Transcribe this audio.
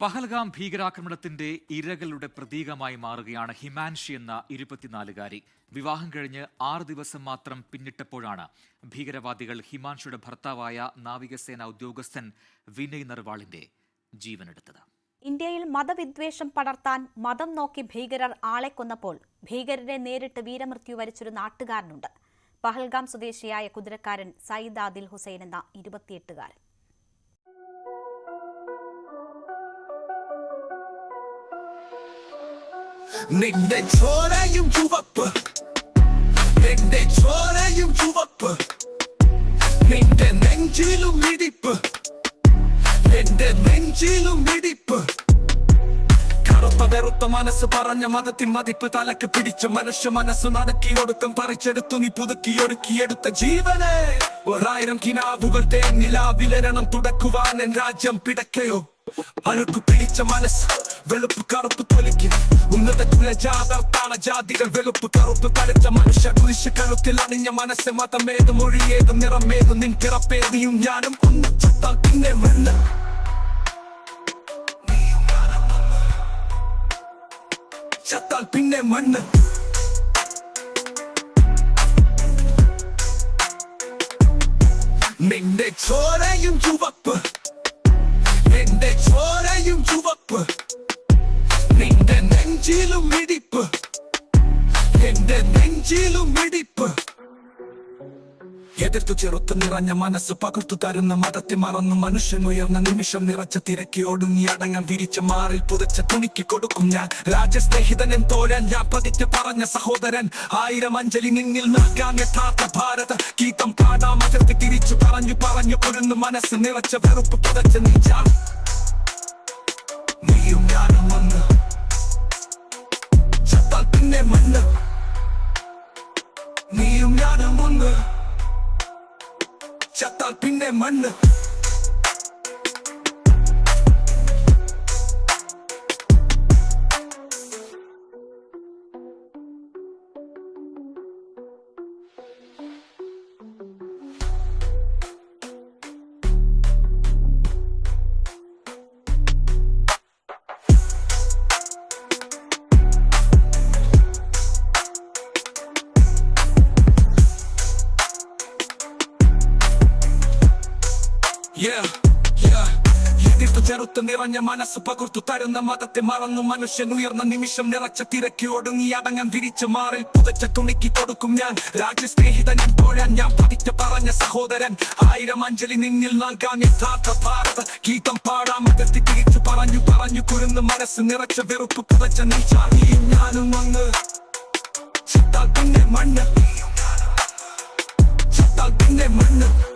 പഹൽഗാം ഭീകരാക്രമണത്തിന്റെ ഇരകളുടെ പ്രതീകമായി മാറുകയാണ് ഹിമാൻഷി എന്ന ഇരുപത്തിനാലുകാരി. വിവാഹം കഴിഞ്ഞ് ആറ് ദിവസം മാത്രം പിന്നിട്ടപ്പോഴാണ് ഭീകരവാദികൾ ഹിമാൻഷിയുടെ ഭർത്താവായ നാവികസേന ഉദ്യോഗസ്ഥൻ വിനയ് നർവാളിന്റെ ജീവനെടുത്തത്. ഇന്ത്യയിൽ മതവിദ്വേഷം പടർത്താൻ മതം നോക്കി ഭീകരർ ആളെ കൊന്നപ്പോൾ ഭീകരരെ നേരിട്ട് വീരമൃത്യു വരിച്ചൊരു നാട്ടുകാരനുണ്ട്. പഹൽഗാം സ്വദേശിയായ കുതിരക്കാരൻ സയ്യിദ് ആദിൽ ഹുസൈൻ എന്ന ഇരുപത്തിയെട്ടുകാരൻ. നിന്റെ ചോരയും ചുവപ്പ് നിന്റെ ചോരയും ചുവപ്പ് നിന്റെ നെഞ്ചിലും ഇടിപ്പ് നിന്റെ നെഞ്ചിലും ഇടിപ്പ് കറുത്ത വെറുത്ത മനസ്സ് പറഞ്ഞ മതത്തിൻ മതിപ്പ് തലക്ക് പിടിച്ച മനുഷ്യ മനസ്സ് നടക്കിയൊടുക്കം പറിച്ചെടുത്തു നീ പുതുക്കിയൊടുക്കിയെടുത്ത ജീവനെ. ഒരായിരം കിനാവുകൾ തേന്നിലാ വിലരണം തുടക്കുവാൻ എൻ രാജ്യം പിടക്കയോ അഴുക്ക് പിടിച്ച മനസ്സ് വെളുപ്പ് കറുപ്പ് തൊലിക്കും. ഉന്നത കുലജാതർത്താണ് ജാതികൾ വെളുപ്പ് കറുപ്പ് കളിച്ച മനുഷ്യ കുരിശ് കഴുത്തിൽ അണിഞ്ഞ മനസ്സ് മതമേത് മൊഴിയേത് നിറമേത് നിൻ പിറപ്പേതിയും ഞാനും ഒന്ന് പിന്നെ മണ്ണ് ചത്താൽ പിന്നെ മണ്ണ്. നിന്റെ ചോരയും ചുവപ്പ്. എതിർത്തു ചെറുത്തു നിറഞ്ഞ മനസ്സ് പകർത്തു തരുന്ന മതത്തെ മറന്നു. മനുഷ്യൻ ഉയർന്ന നിമിഷം നിറച്ച തിരക്കി ഒടുങ്ങി അടങ്ങാൻ വിരിച്ച മാറിൽ പുതച്ച തുണിക്ക് കൊടുക്കും ഞാൻ. രാജ്യസ്നേഹിതനൻ തോഴൻ ഞാൻ പതിറ്റ് പറഞ്ഞ സഹോദരൻ. ആയിരം അഞ്ജലി നിന്നിൽ നിൽക്കാൻ യഥാർത്ഥ ഭാരത. ഗീതം തിരിച്ചു പറഞ്ഞു പറഞ്ഞു കൊരുന്ന് മനസ്സ് നിറച്ച വെറുപ്പ് പുതച്ച നീച്ചാ ചത്താൽ Yeah, yeah. എതിർത്തു ചെറുത്ത് നിറഞ്ഞ മനസ്സ് പകുർത്തു തരുന്ന മതത്തെ മറന്നു മനുഷ്യൻ ഉയർന്ന നിമിഷം നിറച്ച തിരക്കി ഒടുങ്ങി അടങ്ങാൻ തിരിച്ചു മാറി. പുതച്ച തുണിക്ക് കൊടുക്കും ഞാൻ. രാജ്യസ്നേഹിതൻ പോഴാൻ ഞാൻ പതിച്ച പറഞ്ഞ സഹോദരൻ. ആയിരം അഞ്ജലി നിന്നിൽ നൽകാൻ യഥാർത്ഥ ഭാരത ഗീതം പാടാമകത്തി തിരിച്ചു പറഞ്ഞു പറഞ്ഞു കുരുന്ന് മനസ്സ് നിറച്ച വെറുപ്പ് പുതച്ച നീ ചാടിയും ഞാനും അങ്ങ്. ചിത്താൽ പിന്നെ മണ്ണ്. ചിത്താൽ പിന്നെ മണ്ണ്.